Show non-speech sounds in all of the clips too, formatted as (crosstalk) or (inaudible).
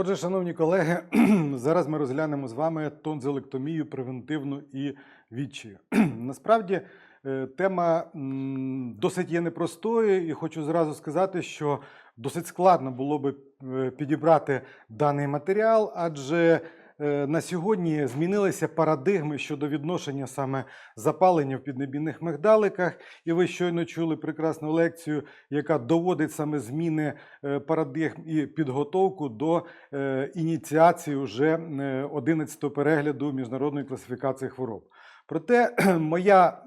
Отже, шановні колеги, (clears throat) зараз ми розглянемо з вами тонзелектомію превентивну і відчаю. (clears throat) Насправді е, тема досить є непростою, і хочу зразу сказати, що досить складно було би е, підібрати даний матеріал, адже на сьогодні змінилися парадигми щодо відношення саме запалення в піднебінних мигдаликах. І ви щойно чули прекрасну лекцію, яка доводить саме зміни е, парадигм і підготовку до е, ініціації вже 11-го перегляду міжнародної класифікації хвороб. Проте моя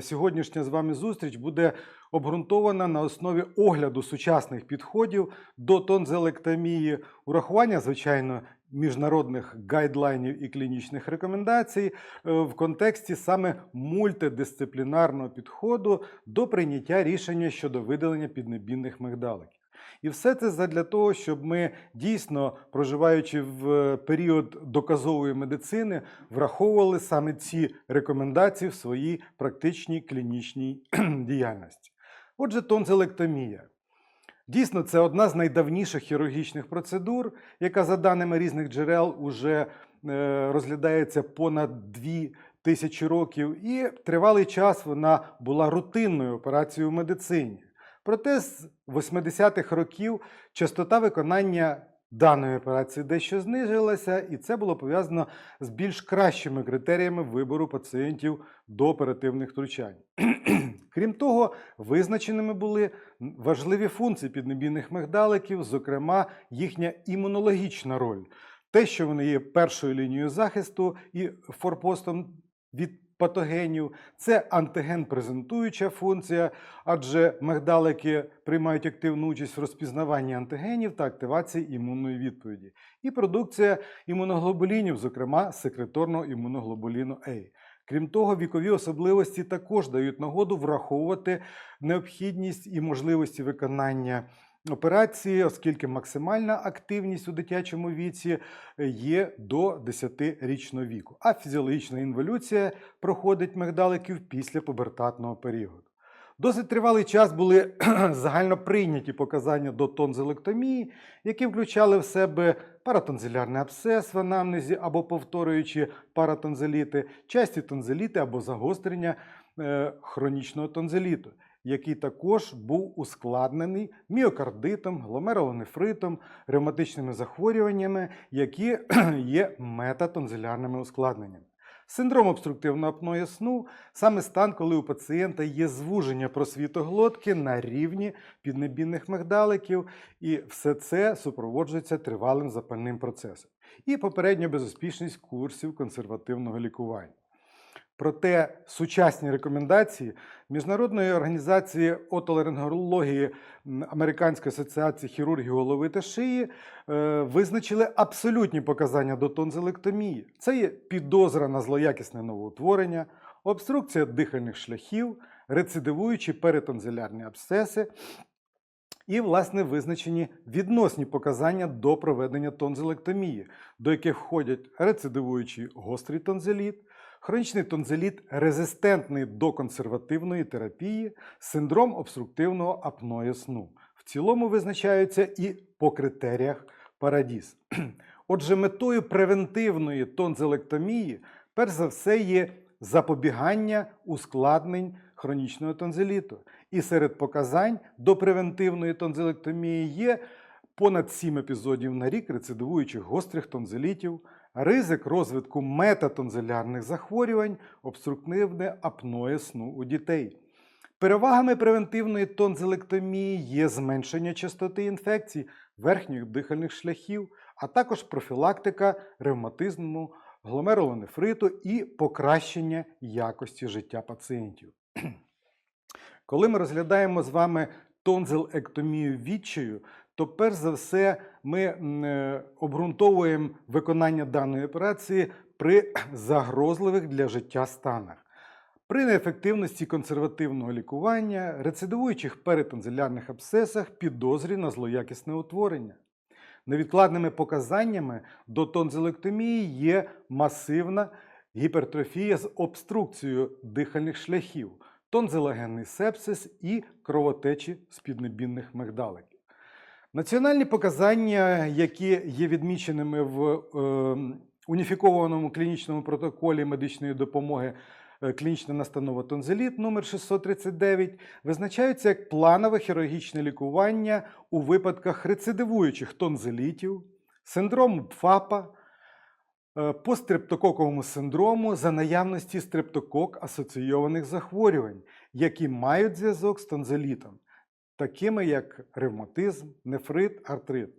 сьогоднішня з вами зустріч буде обґрунтована на основі огляду сучасних підходів до тонзилектомії, урахування, звичайно, міжнародних гайдлайнів і клінічних рекомендацій е, в контексті саме мультидисциплінарного підходу до прийняття рішення щодо видалення піднебінних мигдаликів. І все це задля того, щоб ми дійсно, проживаючи в е, період доказової медицини, враховували саме ці рекомендації в своїй практичній клінічній (clears throat) діяльності. Отже, тонзилектомія. Дійсно, це одна з найдавніших хірургічних процедур, яка, за даними різних джерел, уже е, розглядається понад дві тисячі років, і тривалий час вона була рутинною операцією в медицині. Проте з 80-х років частота виконання даної операції дещо знизилася, і це було пов'язано з більш кращими критеріями вибору пацієнтів до оперативних втручань. (clears throat) Крім того, визначеними були важливі функції піднебійних мигдаликів, зокрема їхня імунологічна роль. Те, що вони є першою лінією захисту і форпостом від патогенів, це антиген-презентуюча функція, адже мигдалики приймають активну участь в розпізнаванні антигенів та активації імунної відповіді. І продукція імуноглобулінів, зокрема секреторного імуноглобуліну А. Крім того, вікові особливості також дають нагоду враховувати необхідність і можливості виконання операції, оскільки максимальна активність у дитячому віці є до 10-річного віку, а фізіологічна інволюція проходить мигдаликів після пубертатного періоду. Досить тривалий час були (clears throat) загально прийняті показання до тонзилектомії, які включали в себе паратонзилярний абсцес в анамнезі або повторюючи паратонзиліти, часті тонзиліти або загострення е, хронічного тонзиліту, який також був ускладнений міокардитом, гломерулонефритом, ревматичними захворюваннями, які (clears throat) є метатонзилярними ускладненнями. Синдром обструктивного апної сну саме стан, коли у пацієнта є звуження просвітоглотки на рівні піднебінних мигдаликів, і все це супроводжується тривалим запальним процесом. І попередня безуспішність курсів консервативного лікування. Проте сучасні рекомендації Міжнародної організації отоларингології Американської асоціації хірургів голови та шиї е, визначили абсолютні показання до тонзилектомії. Це є підозра на злоякісне новоутворення, обструкція дихальних шляхів, рецидивуючі перитонзилярні абсцеси. І, власне, визначені відносні показання до проведення тонзилектомії, до яких входять рецидивуючий гострий тонзиліт, хронічний тонзиліт резистентний до консервативної терапії, синдром обструктивного апної сну. В цілому визначаються і по критеріях Парадіс. (clears throat) Отже, метою превентивної тонзилектомії, перш за все, є запобігання ускладнень хронічного тонзиліту. І серед показань до превентивної тонзилектомії є понад 7 епізодів на рік рецидивуючих гострих тонзилітів, ризик розвитку метатонзилярних захворювань, обструктивне апноє сну у дітей. Перевагами превентивної тонзилектомії є зменшення частоти інфекцій верхніх дихальних шляхів, а також профілактика ревматизму, гломерулонефриту і покращення якості життя пацієнтів. Коли ми розглядаємо з вами тонзилектомію відчаю, то перш за все ми е, обґрунтовуємо виконання даної операції при (clears throat) загрозливих для життя станах. При неефективності консервативного лікування, рецидивуючих перитонзилярних абсцесах, підозрі на злоякісне утворення. Невідкладними показаннями до тонзилектомії є масивна гіпертрофія з обструкцією дихальних шляхів, тонзилогенний сепсис і кровотечі з піднебінних мигдаликів. Національні показання, які є відміченими в е, уніфікованому клінічному протоколі медичної допомоги е, клінічна настанова тонзиліт номер 639, визначаються як планове хірургічне лікування у випадках рецидивуючих тонзилітів, синдрому ПФАПа, е, по стрептококовому синдрому за наявності стрептокок асоційованих захворювань, які мають зв'язок з тонзилітом такими як ревматизм, нефрит, артрит,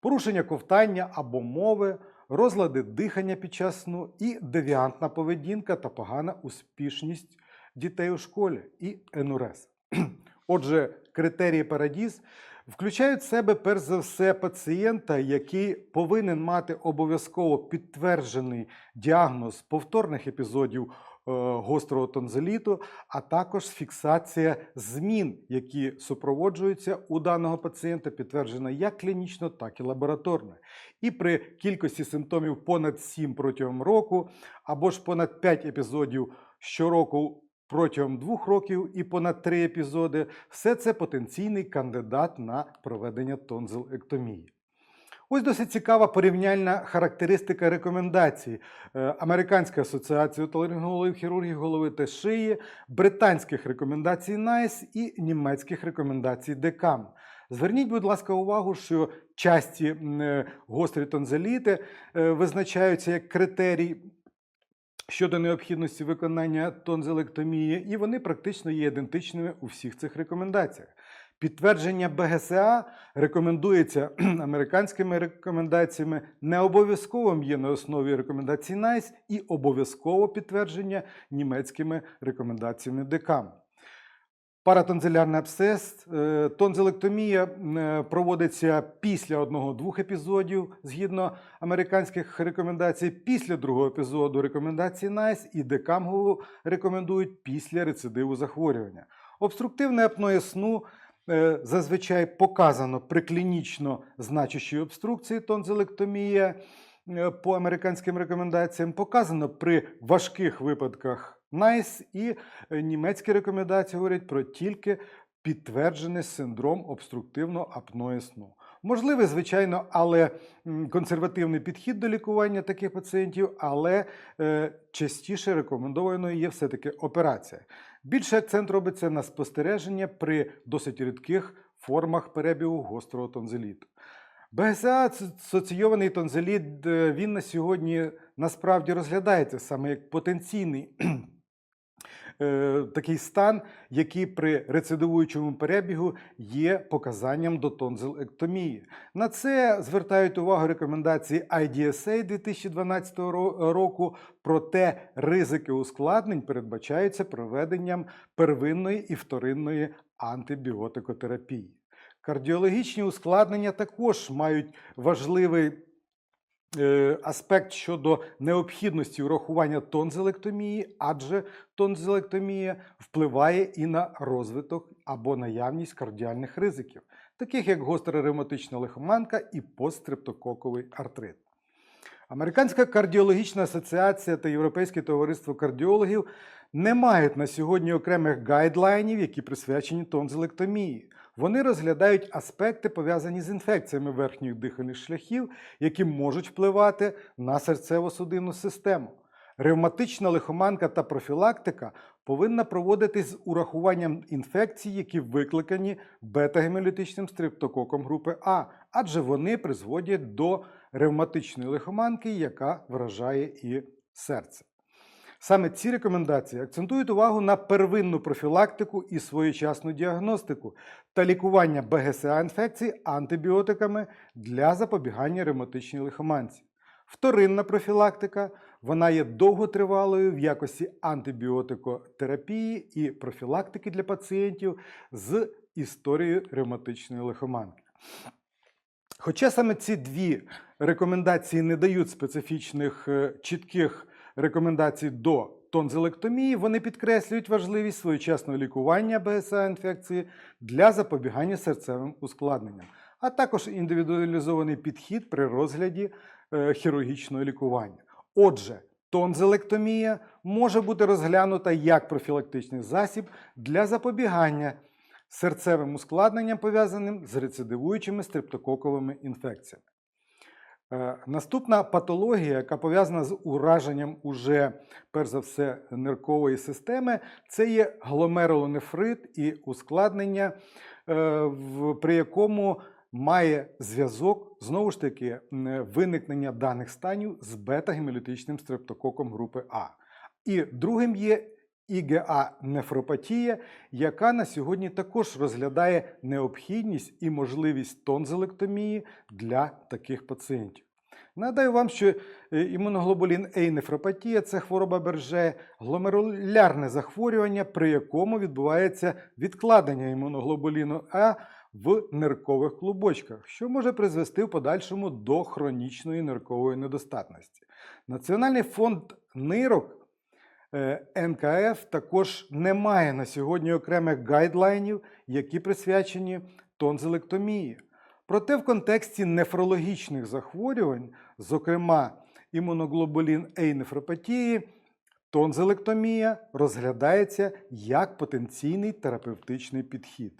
порушення ковтання або мови, розлади дихання під час сну і девіантна поведінка та погана успішність дітей у школі і енурез. (clears throat) Отже, критерії Парадіз включають в себе перш за все пацієнта, який повинен мати обов'язково підтверджений діагноз повторних епізодів гострого тонзиліту, а також фіксація змін, які супроводжуються у даного пацієнта, підтверджена як клінічно, так і лабораторно. І при кількості симптомів понад 7 протягом року, або ж понад 5 епізодів щороку протягом двох років і понад 3 епізоди, все це потенційний кандидат на проведення тонзилектомії. Ось досить цікава порівняльна характеристика рекомендацій е, Американської асоціації отоларингологів, хірургів голови та шиї, британських рекомендацій NICE і німецьких рекомендацій DECAM. Зверніть, будь ласка, увагу, що часті е, гострі тонзиліти е, визначаються як критерій щодо необхідності виконання тонзилектомії, і вони практично є ідентичними у всіх цих рекомендаціях. Підтвердження БГСА рекомендується американськими рекомендаціями, не обов'язковим є на основі рекомендацій NICE і обов'язково підтвердження німецькими рекомендаціями ДЕКАМ. Паратонзилярний абсцес, е, тонзилектомія е, проводиться після одного-двох епізодів згідно американських рекомендацій, після другого епізоду рекомендацій NICE і ДЕКАМ рекомендують після рецидиву захворювання. Обструктивне апноє сну зазвичай показано при клінічно значущій обструкції тонзилектомія е, по американським рекомендаціям, показано при важких випадках NICE і е, німецькі рекомендації говорять про тільки підтверджений синдром обструктивного апної сну. Можливий, звичайно, але консервативний підхід до лікування таких пацієнтів, але е, частіше рекомендованою є все-таки операція. Більше акцент робиться на спостереження при досить рідких формах перебігу гострого тонзиліту. БГСА асоційований тонзиліт, е, він на сьогодні насправді розглядається саме як потенційний такий стан, який при рецидивуючому перебігу є показанням до тонзилектомії. На це звертають увагу рекомендації IDSA 2012 року, проте ризики ускладнень передбачаються проведенням первинної і вторинної антибіотикотерапії. Кардіологічні ускладнення також мають важливий е, аспект щодо необхідності урахування тонзилектомії, адже тонзилектомія впливає і на розвиток або наявність кардіальних ризиків, таких як гостра ревматична лихоманка і постстрептококовий артрит. Американська кардіологічна асоціація та Європейське товариство кардіологів не мають на сьогодні окремих гайдлайнів, які присвячені тонзилектомії. Вони розглядають аспекти, пов'язані з інфекціями верхніх дихальних шляхів, які можуть впливати на серцево-судинну систему. Ревматична лихоманка та профілактика повинна проводитись з урахуванням інфекцій, які викликані бета-гемолітичним стрептококом групи А, адже вони призводять до ревматичної лихоманки, яка вражає і серце. Саме ці рекомендації акцентують увагу на первинну профілактику і своєчасну діагностику та лікування БГСА інфекцій антибіотиками для запобігання ревматичній лихоманці. Вторинна профілактика вона є довготривалою в якості антибіотикотерапії і профілактики для пацієнтів з історією ревматичної лихоманки. Хоча саме ці дві рекомендації не дають специфічних е, чітких рекомендацій до тонзилектомії, вони підкреслюють важливість своєчасного лікування БСА інфекції для запобігання серцевим ускладненням, а також індивідуалізований підхід при розгляді е, хірургічного лікування. Отже, тонзилектомія може бути розглянута як профілактичний засіб для запобігання серцевим ускладненням, пов'язаним з рецидивуючими стрептококовими інфекціями. Е, Наступна патологія, яка пов'язана з ураженням уже, перш за все, ниркової системи, це є гломерулонефрит і ускладнення, е, при якому має зв'язок знову ж таки виникнення даних станів з бета-гемолітичним стрептококом групи А. І другим є іга нефропатія, яка на сьогодні також розглядає необхідність і можливість тонзилектомії для таких пацієнтів. Нагадаю вам, що е, імуноглобулін А нефропатія це хвороба Берже, гломерулярне захворювання, при якому відбувається відкладення імуноглобуліну А в ниркових клубочках, що може призвести в подальшому до хронічної ниркової недостатності. Національний фонд нирок НКФ також не має на сьогодні окремих гайдлайнів, які присвячені тонзилектомії. Проте в контексті нефрологічних захворювань, зокрема імуноглобулін А нефропатії, тонзилектомія розглядається як потенційний терапевтичний підхід.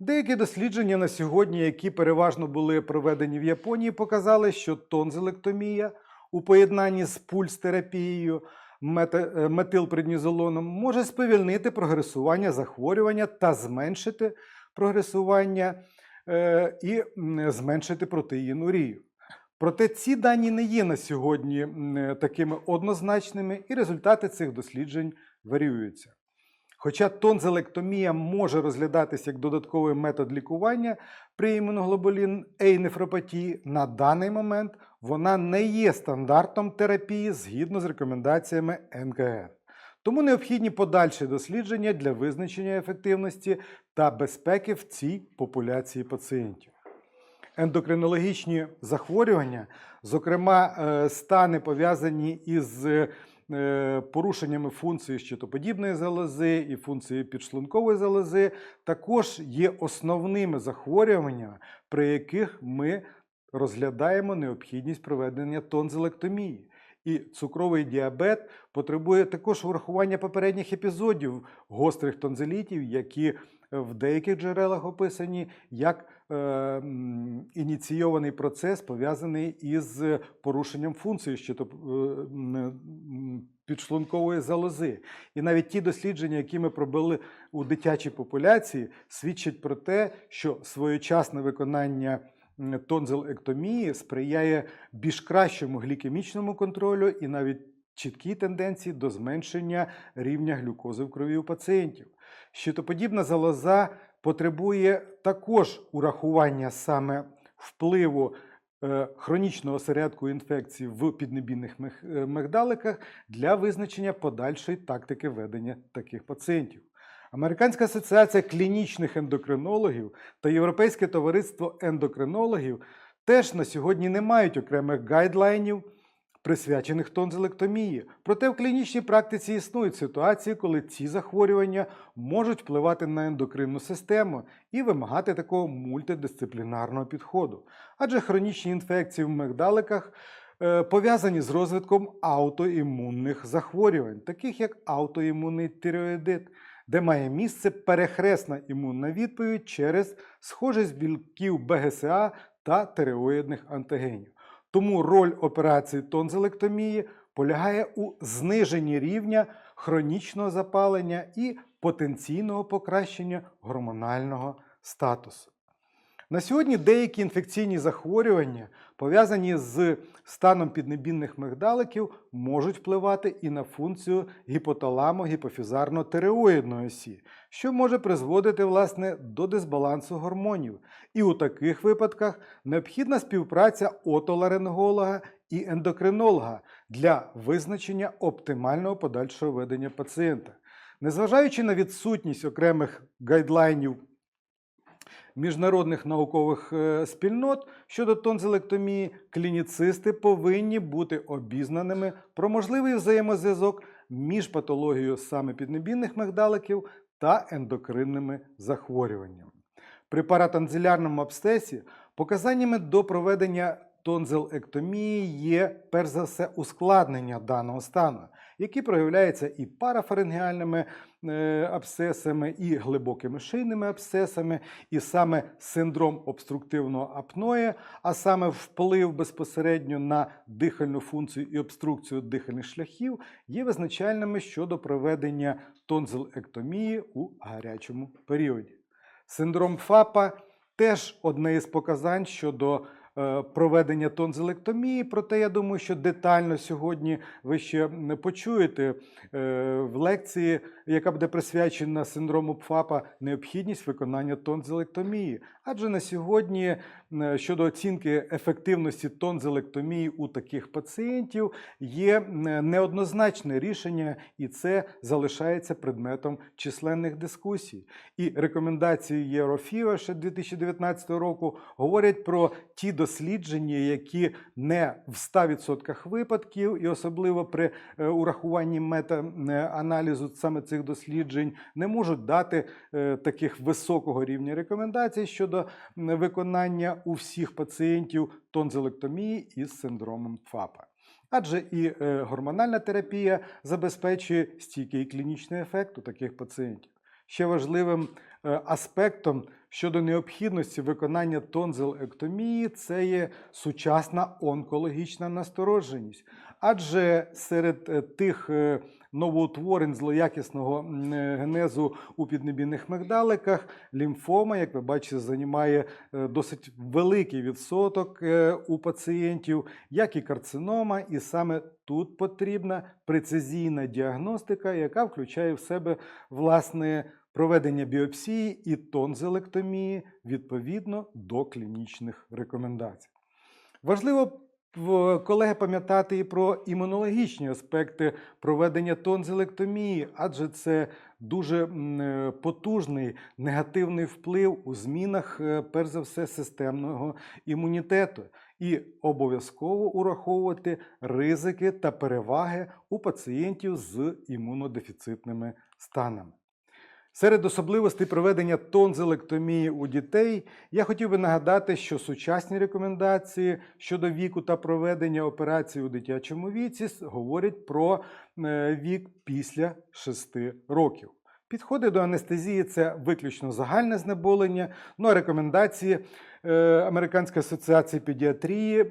Деякі дослідження на сьогодні, які переважно були проведені в Японії, показали, що тонзилектомія у поєднанні з пульс-терапією мета- е, метилпреднізолоном може сповільнити прогресування захворювання та зменшити прогресування е, і зменшити протеїнурію. Проте ці дані не є на сьогодні е, такими однозначними, і результати цих досліджень варіюються. Хоча тонзилектомія може розглядатися як додатковий метод лікування при імуноглобулін А нефропатії, на даний момент вона не є стандартом терапії згідно з рекомендаціями НКФ. Тому необхідні подальші дослідження для визначення ефективності та безпеки в цій популяції пацієнтів. Ендокринологічні захворювання, зокрема е, стани пов'язані із е, порушеннями функції щитоподібної залози і функції підшлункової залози, також є основними захворюваннями, при яких ми розглядаємо необхідність проведення тонзилектомії. І цукровий діабет потребує також врахування попередніх епізодів гострих тонзилітів, які в деяких джерелах описані як е, ініційований процес, пов'язаний із порушенням функції щитоп... е, м, підшлункової залози. І навіть ті дослідження, які ми пробили у дитячій популяції, свідчать про те, що своєчасне виконання тонзилектомії сприяє більш кращому глікемічному контролю і навіть чіткій тенденції до зменшення рівня глюкози в крові у пацієнтів. Щитоподібна залоза потребує також урахування саме впливу е, хронічного осередку інфекції в піднебінних е, мигдаликах для визначення подальшої тактики ведення таких пацієнтів. Американська асоціація клінічних ендокринологів та Європейське товариство ендокринологів теж на сьогодні не мають окремих гайдлайнів, присвячених тонзилектомії. Проте в клінічній практиці існують ситуації, коли ці захворювання можуть впливати на ендокринну систему і вимагати такого мультидисциплінарного підходу. Адже хронічні інфекції в мигдаликах е, пов'язані з розвитком аутоімунних захворювань, таких як аутоімунний тиреоїдит, де має місце перехресна імунна відповідь через схожість білків БГСА та тиреоїдних антигенів. Тому роль операції тонзелектомії полягає у зниженні рівня хронічного запалення і потенційного покращення гормонального статусу. На сьогодні деякі інфекційні захворювання, пов'язані з станом піднебінних мигдаликів, можуть впливати і на функцію гіпоталамо-гіпофізарно-тиреоїдної осі, що може призводити власне до дисбалансу гормонів. І у таких випадках необхідна співпраця отоларинголога і ендокринолога для визначення оптимального подальшого ведення пацієнта. Незважаючи на відсутність окремих гайдлайнів міжнародних наукових е, спільнот щодо тонзилектомії, клініцисти повинні бути обізнаними про можливий взаємозв'язок між патологією саме піднебінних мигдаликів та ендокринними захворюваннями. При паратонзилярному абсцесі показаннями до проведення тонзилектомії є перш за все ускладнення даного стану, які проявляються і парафарингеальними е, абсцесами, і глибокими шийними абсцесами, і саме синдром обструктивного апної, а саме вплив безпосередньо на дихальну функцію і обструкцію дихальних шляхів, є визначальними щодо проведення тонзилектомії у гарячому періоді. Синдром ФАПа теж одне із показань щодо проведення тонзилектомії, проте я думаю, що детально сьогодні ви ще м, почуєте е, в лекції, яка буде присвячена синдрому ПФАПа, необхідність виконання тонзилектомії. Адже на сьогодні е, щодо оцінки ефективності тонзилектомії у таких пацієнтів є неоднозначне рішення, і це залишається предметом численних дискусій. І рекомендації Єврофіва ще 2019 року говорять про ті дослідження, які не в 100% випадків, і особливо при е, урахуванні мета-аналізу саме цих досліджень, не можуть дати е, таких високого рівня рекомендацій щодо виконання у всіх пацієнтів тонзилектомії із синдромом ФАПа. Адже і е, гормональна терапія забезпечує стійкий клінічний ефект у таких пацієнтів. Ще важливим е, аспектом щодо необхідності виконання тонзилектомії це є сучасна онкологічна настороженість. Адже серед е, тих е, новоутворень злоякісного генезу у піднебійних мигдаликах лімфома, як ви бачите, займає досить великий відсоток у пацієнтів, як і карцинома, і саме тут потрібна прецизійна діагностика, яка включає в себе власне проведення біопсії і тонзилектомії відповідно до клінічних рекомендацій. Важливо колеги пам'ятати і про імунологічні аспекти проведення тонзилектомії, адже це дуже е, потужний негативний вплив у змінах, е, перш за все, системного імунітету. І обов'язково ураховувати ризики та переваги у пацієнтів з імунодефіцитними станами. Серед особливостей проведення тонзилектомії у дітей я хотів би нагадати, що сучасні рекомендації щодо віку та проведення операцій у дитячому віці говорять про е, вік після 6 років. Підходи до анестезії це виключно загальне знеболення. Ну а рекомендації е, Американської асоціації педіатрії е,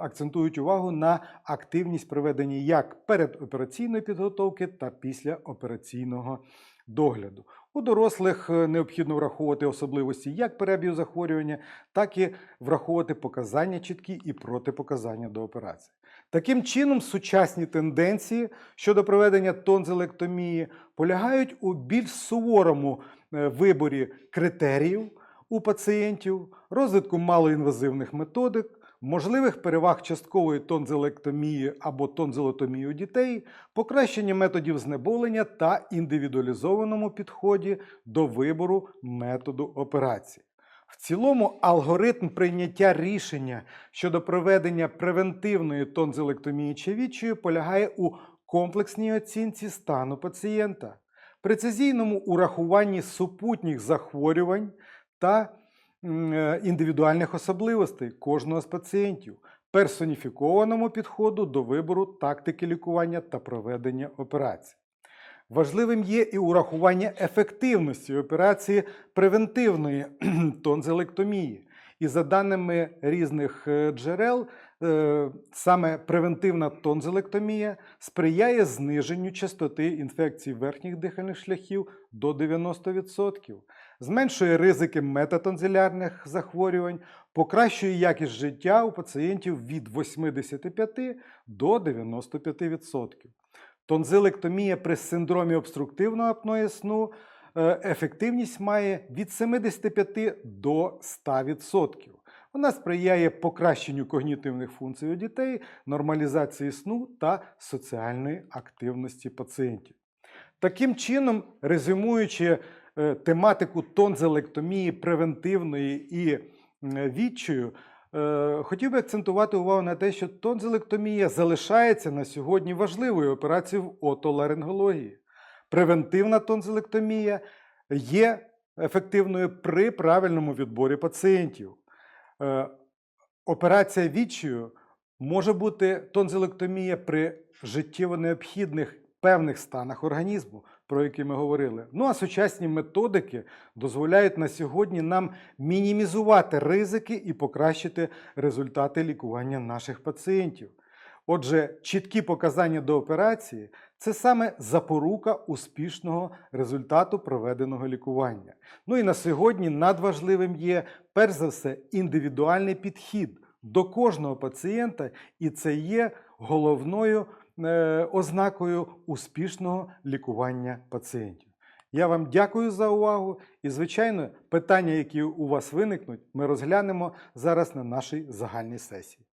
акцентують увагу на активність проведення як передопераційної підготовки та післяопераційного догляду. У дорослих е, необхідно враховувати особливості як перебігу захворювання, так і враховувати показання чіткі і протипоказання до операції. Таким чином, сучасні тенденції щодо проведення тонзилектомії полягають у більш суворому е, виборі критеріїв у пацієнтів, розвитку малоінвазивних методик, можливих переваг часткової тонзилектомії або тонзилотомії у дітей, покращення методів знеболення та індивідуалізованому підході до вибору методу операції. В цілому алгоритм прийняття рішення щодо проведення превентивної тонзилектомії чавічої полягає у комплексній оцінці стану пацієнта, прецизійному урахуванні супутніх захворювань та індивідуальних особливостей кожного з пацієнтів, персоніфікованому підходу до вибору тактики лікування та проведення операцій. Важливим є і урахування ефективності операції превентивної (clears throat) тонзилектомії. І за даними різних е, джерел, е, саме превентивна тонзилектомія сприяє зниженню частоти інфекцій верхніх дихальних шляхів до 90%, зменшує ризики метатонзилярних захворювань, покращує якість життя у пацієнтів від 85 до 95%. Тонзилектомія при синдромі обструктивного апної сну е, ефективність має від 75 до 100%. Вона сприяє покращенню когнітивних функцій у дітей, нормалізації сну та соціальної активності пацієнтів. Таким чином, резюмуючи тематику тонзилектомії превентивної і м, відчою, Е, Хотів би акцентувати увагу на те, що тонзилектомія залишається на сьогодні важливою операцією в отоларингології. Превентивна тонзилектомія є ефективною при правильному відборі пацієнтів. Е, Операція відчою Може бути тонзилектомія при життєво необхідних певних станах організму, про які ми говорили. Ну а сучасні методики дозволяють на сьогодні нам мінімізувати ризики і покращити результати лікування наших пацієнтів. Отже, чіткі показання до операції це саме запорука успішного результату проведеного лікування. Ну і на сьогодні надважливим є перш за все індивідуальний підхід до кожного пацієнта, і це є головною ознакою успішного лікування пацієнтів. Я вам дякую за увагу і, звичайно, питання, які у вас виникнуть, ми розглянемо зараз на нашій загальній сесії.